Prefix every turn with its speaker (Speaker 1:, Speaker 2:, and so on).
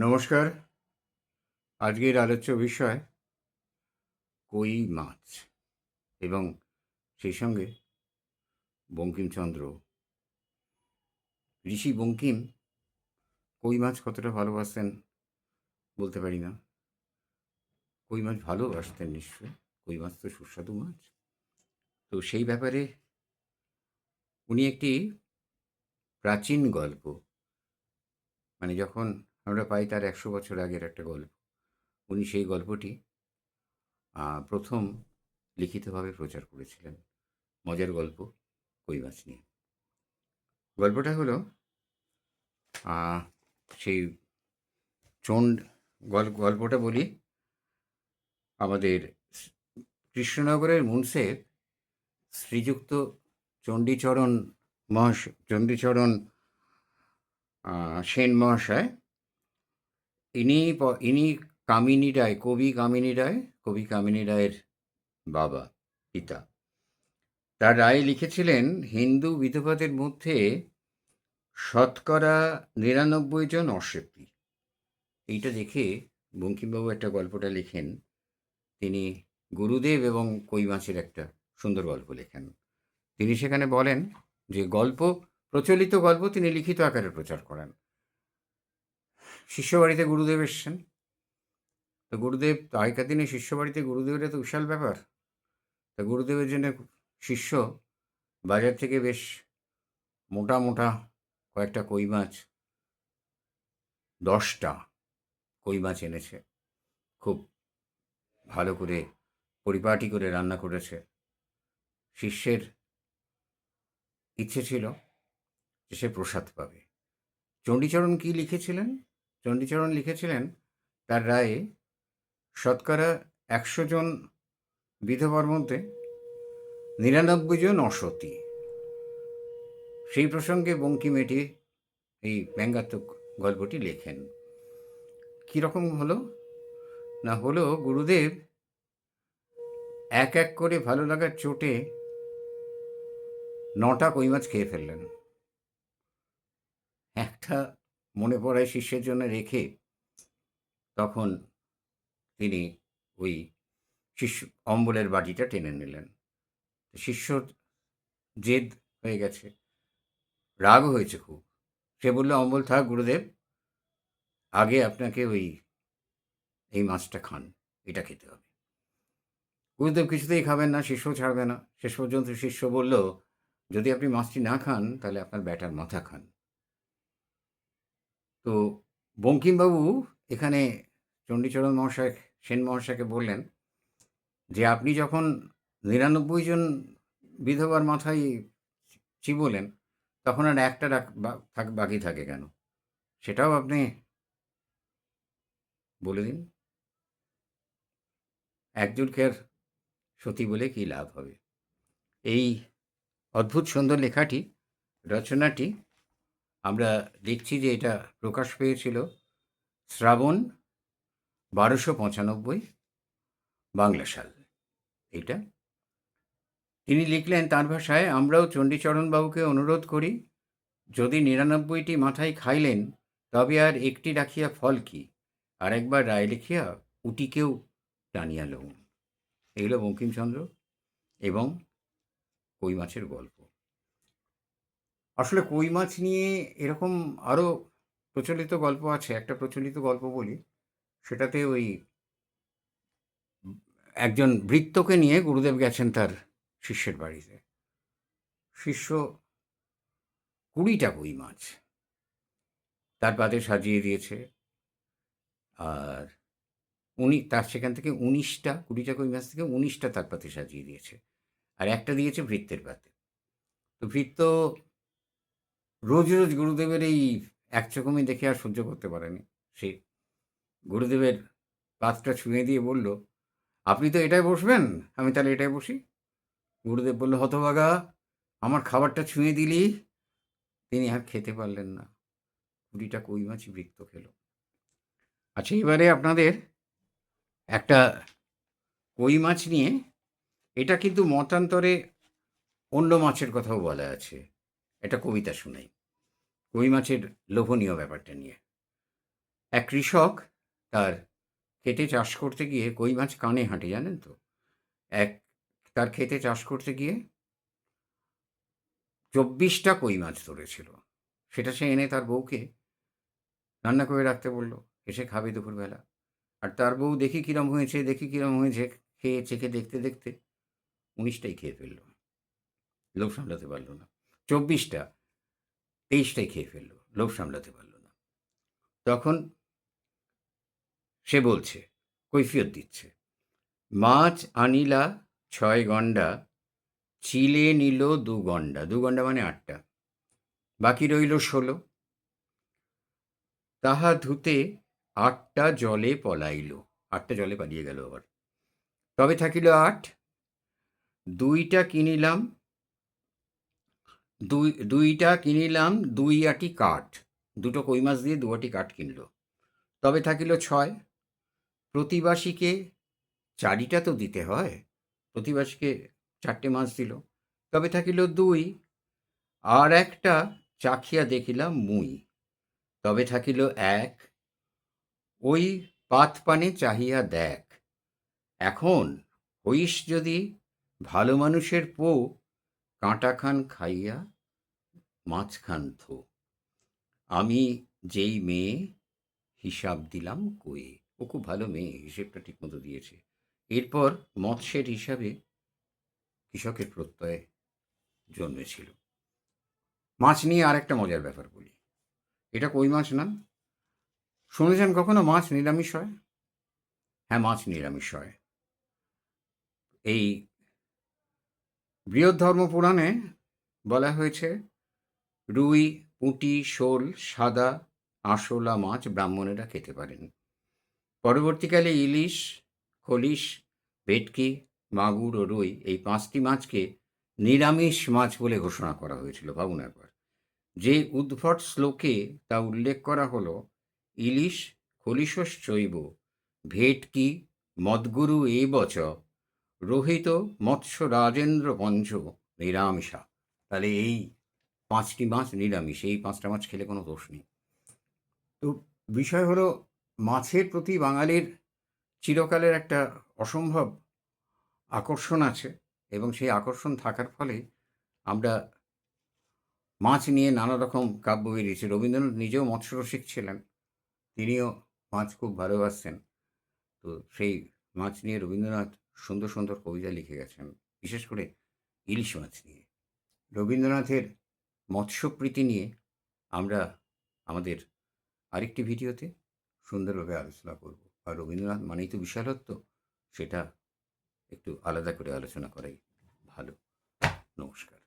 Speaker 1: নমস্কার। আজকের আলোচ্য বিষয় কই মাছ? এবং সেই সঙ্গে বঙ্কিমচন্দ্র। ঋষি বঙ্কিম কই মাছ কতটা ভালোবাসতেন বলতে পারি না। কই মাছ ভালোবাসতেন নিশ্চয়ই। কই মাছ তো সুস্বাদু মাছ। তো সেই ব্যাপারে উনি একটি প্রাচীন গল্প। মানে যখন আমরা পাই তার একশো বছর আগের একটা গল্প। উনি সেই গল্পটি প্রথম লিখিতভাবে প্রচার করেছিলেন। মজার গল্প, কই মাছ নিয়ে। গল্পটা হলো সেই চণ্ড গল- গল্পটা বলি, আমাদের কৃষ্ণনগরের মুন্সের শ্রীযুক্ত চণ্ডীচরণ মহাশ চণ্ডীচরণ সেন মহাশয় ইনি ইনি কামিনী রায়, কবি কামিনী রায়, কবি কামিনী রায়ের বাবা, পিতা। তার রায় লিখেছিলেন, হিন্দু বিধবাদের মধ্যে শতকরা নিরানব্বই জন অশ্বতী এইটা দেখে বঙ্কিমবাবু একটা গল্পটা লেখেন। তিনি গুরুদেব এবং কই মাছের একটা সুন্দর গল্প লেখেন। তিনি সেখানে বলেন যে, গল্প, প্রচলিত গল্প তিনি লিখিত আকারে প্রচার করেন। শিষ্যবাড়িতে গুরুদেব এসছেন। তো গুরুদেব তো আগেকার দিনে শিষ্যবাড়িতে গুরুদেবের তো বিশাল ব্যাপার। তা গুরুদেবের জন্য শিষ্য বাজার থেকে বেশ মোটা মোটা কয়েকটা কই মাছ, দশটা কই মাছ এনেছে। খুব ভালো করে পরিপাটি করে রান্না করেছে। শিষ্যের ইচ্ছে ছিল যে সে প্রসাদ পাবে। চণ্ডীচরণ কি লিখেছিলেন? চণ্ডীচরণ লিখেছিলেন তার রায়ে, শতকরা একশো জন বিধবার মধ্যে নিরানব্বই জন অসতী। সেই প্রসঙ্গে বঙ্কিম এটি এই ব্যঙ্গাত্মক গল্পটি লেখেন। কীরকম হলো? না হলো গুরুদেব এক এক করে ভালো লাগার চোটে নটা কই মাছ খেয়ে ফেললেন। একটা মনে পড়ায় শিষ্যের জন্য রেখে তখন তিনি ওই শিষ্য অম্বলের বাটিটা টেনে নিলেন। শিষ্যর জেদ হয়ে গেছে। রাগ হয়েছে খুব। সে বলল, অম্বল, থাক গুরুদেব, আগে আপনাকে ওই, এই মাছটা খান, এটা খেতে হবে। গুরুদেব কিছুতেই খাবেন না, শিষ্য ছাড়বে না। শেষ পর্যন্ত শিষ্য বলল, যদি আপনি মাছটি না খান, তাহলে আপনার ব্যাটার মাথা খান। তো বঙ্কিমবাবু এখানে চণ্ডীচরণ মহাশয়, সেন মহাশয়কে বললেন যে আপনি যখন নিরানব্বই জন বিধবার মাথায় চিবোলেন, তখন আর একটা থাক- বাকি থাকে কেন? সেটাও আপনি বলে দিন। একজনকে আর সতী বলে কি লাভ হবে? এই অদ্ভুত সুন্দর লেখাটি, রচনাটি আমরা দেখছি যে এটা প্রকাশ পেয়েছিল শ্রাবণ বারোশো পঁচানব্বই বাংলা সাল। এটা। তিনি লিখলেন, তার ভাষায় আমরাও চণ্ডীচরণবাবুকে অনুরোধ করি, যদি নিরানব্বইটি মাথায় খাইলেন, তবে আর একটি রাখিয়া ফল কি? আর একবার রায় লিখিয়া উটিকেও টানিয়া লউন। এগুলো বঙ্কিমচন্দ্র এবং কই মাছের গল্প। আসলে কই মাছ নিয়ে এরকম আরও প্রচলিত গল্প আছে, একটা প্রচলিত গল্প বলি। সেটাতে ওই একজন বৃত্তকে নিয়ে গুরুদেব গেছেন তার শিষ্যের বাড়িতে। শিষ্য, কুড়িটা কই মাছ। তার পাতে সাজিয়ে দিয়েছে। আর উনি, তার সেখান থেকে উনিশটা, কুড়িটা কই মাছ থেকে উনিশটা তার পাতে সাজিয়ে দিয়েছে। আর একটা দিয়েছে ভৃত্যের পাতে তো ভৃত্য রোজ রোজ গুরুদেবের এই একচকমি দেখে আর সহ্য করতে পারেনি সে। গুরুদেবের পাতটা ছুঁয়ে দিয়ে বলল, আপনি তো এটাই বসবেন? আমি তাহলে এটাই বসি? গুরুদেব বলল, হতভাগা, আমার খাবারটা ছুঁয়ে দিলি? তিনি আর খেতে পারলেন না। কুড়িটা কই মাছই বৃত্ত খেলো। আচ্ছা এবারে আপনাদের একটা কই মাছ নিয়ে, এটা কিন্তু মতান্তরে অন্য মাছের কথাও বলা আছে। এটা কবিতা শুনাই। কই মাছের লোভনীয় ব্যাপারটা নিয়ে। এক কৃষক তার খেতে চাষ করতে গিয়ে কই মাছ কানে হাঁটে জানেন তো? এক তার খেতে চাষ করতে গিয়ে চব্বিশটা কই মাছ ধরেছিল। সেটা সে এনে তার বউকে রান্না করে রাখতে বলল, এসে খাবে দুপুরবেলা। আর তার বউ দেখি কিরম হয়েছে, দেখি কিরম হয়েছে, খেয়ে, চেখে দেখতে দেখতে উনিশটাই খেয়ে ফেলল। লোভ সামলাতে পারল না। চব্বিশটা, তেইশটাই খেয়ে ফেলল, লোভ সামলাতে পারল না। তখন সে বলছে, কৈফিয়ত দিচ্ছে, মাছ আনিলা ছয় গন্ডা, চিলে নিল দু গন্ডা। দু গন্ডা মানে আটটা। বাকি রইল ষোলো। তাহা ধুতে আটটা জলে পলাইল। আটটা জলে পালিয়ে গেল আবার। তবে থাকিল আট। দুইটা কিনিলাম দুই, দুইটা কিনিলাম, দুই আটি কাঠ। দুটো কই মাছ দিয়ে দু আটি কাঠ কিনল। তবে থাকিল ছয়। প্রতিবাসীকে চারিটা তো দিতে হয়। প্রতিবাসীকে চারটে মাছ দিল। তবে থাকিল দুই। আর একটা চাখিয়া দেখিলাম মুই। তবে থাকিল এক। ওই পাত পানে চাহিয়া দেখ। এখন হইস যদি ভালো মানুষের পো কাঁটা খান খাইয়া মাছ খান থো। আমি যেই মেয়ে হিসাব দিলাম কয়ে ও খুব ভালো মেয়ে, হিসেবটা ঠিকমতো দিয়েছে। এরপর মৎস্যের হিসাবে কৃষকের প্রত্যয় জন্মেছিল। মাছ নিয়ে আর একটা মজার ব্যাপার বলি। এটা কই মাছ না? শুনেছেন কখনো মাছ নিরামিষ হয়? হ্যাঁ মাছ নিরামিষ হয়। এই বৃহদ্ধর্ম পুরাণে বলা হয়েছে, রুই, পুঁটি, শোল, সাদা আশোলা মাছ ব্রাহ্মণেরা খেতে পারেন। পরবর্তীকালে ইলিশ, খলিশ, ভেটকি, মাগুর ও রুই এই পাঁচটি মাছকে নিরামিষ মাছ বলে ঘোষণা করা হয়েছিল ভাবুন একবার। যে উদ্ভট শ্লোকে তা উল্লেখ করা হলো, ইলিশ খলিশশ্চৈব ভেটকি, মদগুরু এ বচ রোহিত, মৎস্য রাজেন্দ্র পঞ্চ নিরামিষা। তাহলে এই পাঁচটি মাছ নিরামিষ, এই পাঁচটা মাছ খেলে কোনো দোষ নেই। তো বিষয় হলো, মাছের প্রতি বাঙালির চিরকালের একটা অসম্ভব আকর্ষণ আছে এবং সেই আকর্ষণ থাকার ফলে আমরা মাছ নিয়ে নানা রকম কাব্য বেরিয়েছি। রবীন্দ্রনাথ নিজেও মৎস্যরসিক ছিলেন, তিনিও মাছ খুব ভালোবাসতেন। তো সেই মাছ নিয়ে রবীন্দ্রনাথ সুন্দর সুন্দর কবিতা লিখে গেছেন, বিশেষ করে ইলিশ মাছ নিয়ে। রবীন্দ্রনাথের মৎস্যপ্রীতি নিয়ে আমরা আমাদের আরেকটি ভিডিওতে সুন্দরভাবে আলোচনা করব। আর রবীন্দ্রনাথ মানেই তো বিশালত্ব, সেটা একটু আলাদা করে আলোচনা করাই ভালো। নমস্কার।